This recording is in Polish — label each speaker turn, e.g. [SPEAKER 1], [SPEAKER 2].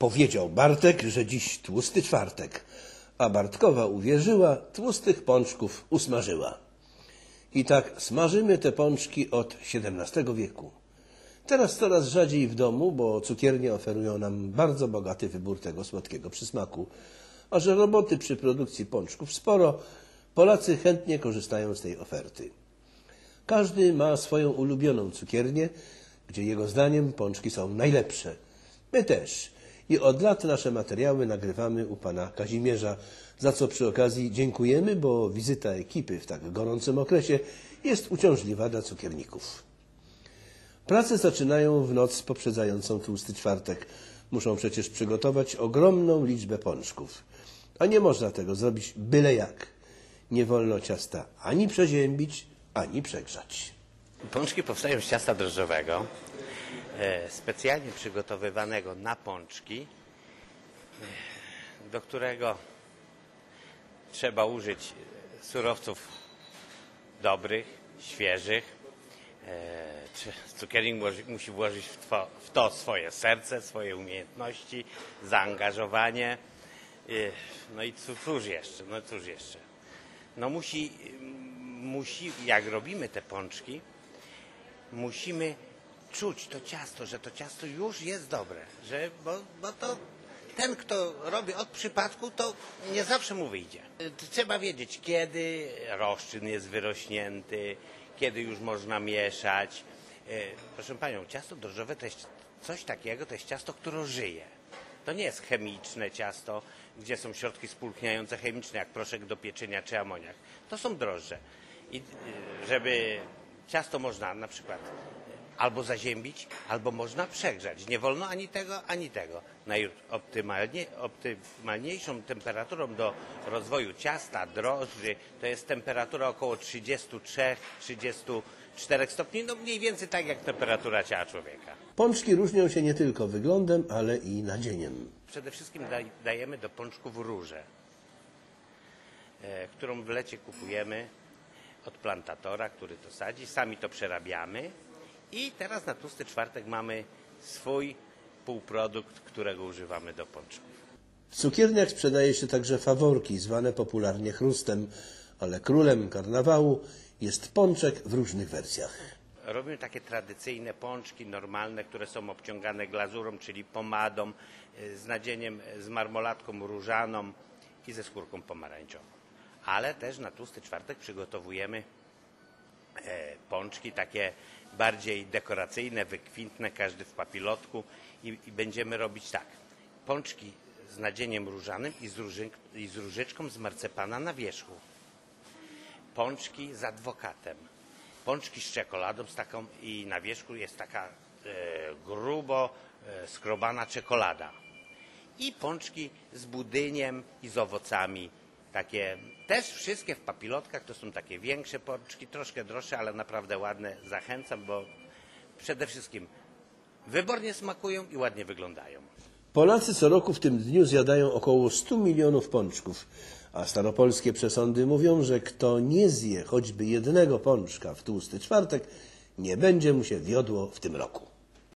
[SPEAKER 1] Powiedział Bartek, że dziś tłusty czwartek, a Bartkowa uwierzyła, tłustych pączków usmażyła. I tak smażymy te pączki od XVII wieku. Teraz coraz rzadziej w domu, bo cukiernie oferują nam bardzo bogaty wybór tego słodkiego przysmaku. A że roboty przy produkcji pączków sporo, Polacy chętnie korzystają z tej oferty. Każdy ma swoją ulubioną cukiernię, gdzie jego zdaniem pączki są najlepsze. My też. I od lat nasze materiały nagrywamy u pana Kazimierza, za co przy okazji dziękujemy, bo wizyta ekipy w tak gorącym okresie jest uciążliwa dla cukierników. Prace zaczynają w noc poprzedzającą tłusty czwartek. Muszą przecież przygotować ogromną liczbę pączków. A nie można tego zrobić byle jak. Nie wolno ciasta ani przeziębić, ani przegrzać.
[SPEAKER 2] Pączki powstają z ciasta drożdżowego, specjalnie przygotowywanego na pączki, e, do którego trzeba użyć surowców dobrych, świeżych. E, włoży- musi włożyć w to, swoje serce, swoje umiejętności, zaangażowanie. E, No i cóż jeszcze, no cóż jeszcze. No musi, musi, jak robimy te pączki, musimy czuć to ciasto, że to ciasto już jest dobre, że, bo, bo to ten, kto robi od przypadku, to nie zawsze mu wyjdzie. Trzeba wiedzieć, kiedy rozczyn jest wyrośnięty, kiedy już można mieszać. E, Proszę Panią, ciasto drożdżowe to jest coś takiego, to jest ciasto, które żyje. To nie jest chemiczne ciasto, gdzie są środki spulchniające chemiczne, jak proszek do pieczenia czy amoniak. To są drożdże. I y, żeby ciasto można na przykład albo zaziębić, albo można przegrzać. Nie wolno ani tego, ani tego. Najoptymalnie, optymalniejszą temperaturą do rozwoju ciasta, drożdży, to jest temperatura około 33-34 stopni, no mniej więcej tak jak temperatura ciała człowieka.
[SPEAKER 1] Pączki różnią się nie tylko wyglądem, ale i nadzieniem.
[SPEAKER 2] Przede wszystkim daj, dajemy do pączków różę, e, którą w lecie kupujemy od plantatora, który to sadzi. Sami to przerabiamy. I teraz na tłusty czwartek mamy swój półprodukt, którego używamy do pączków.
[SPEAKER 1] W cukierniach sprzedaje się także faworki, zwane popularnie chrustem, ale królem karnawału jest pączek w różnych wersjach.
[SPEAKER 2] Robimy takie tradycyjne pączki normalne, które są obciągane glazurą, czyli pomadą, e, z nadzieniem, e, z marmolatką różaną i ze skórką pomarańczową. Ale też na tłusty czwartek przygotowujemy pączki takie bardziej dekoracyjne, wykwintne, każdy w papilotku i, i będziemy robić tak. Pączki z nadzieniem różanym i z, róży, i z różyczką z marcepana na wierzchu pączki z adwokatem, pączki z czekoladą z taką i na wierzchu jest taka e, grubo e, skrobana czekolada. I pączki z budyniem i z owocami. Takie też wszystkie w papilotkach, to są takie większe pączki, troszkę droższe, ale naprawdę ładne. Zachęcam, bo przede wszystkim wybornie smakują i ładnie wyglądają.
[SPEAKER 1] Polacy co roku w tym dniu zjadają około 100 milionów pączków, a staropolskie przesądy mówią, że kto nie zje choćby jednego pączka w tłusty czwartek, nie będzie mu się wiodło w tym roku.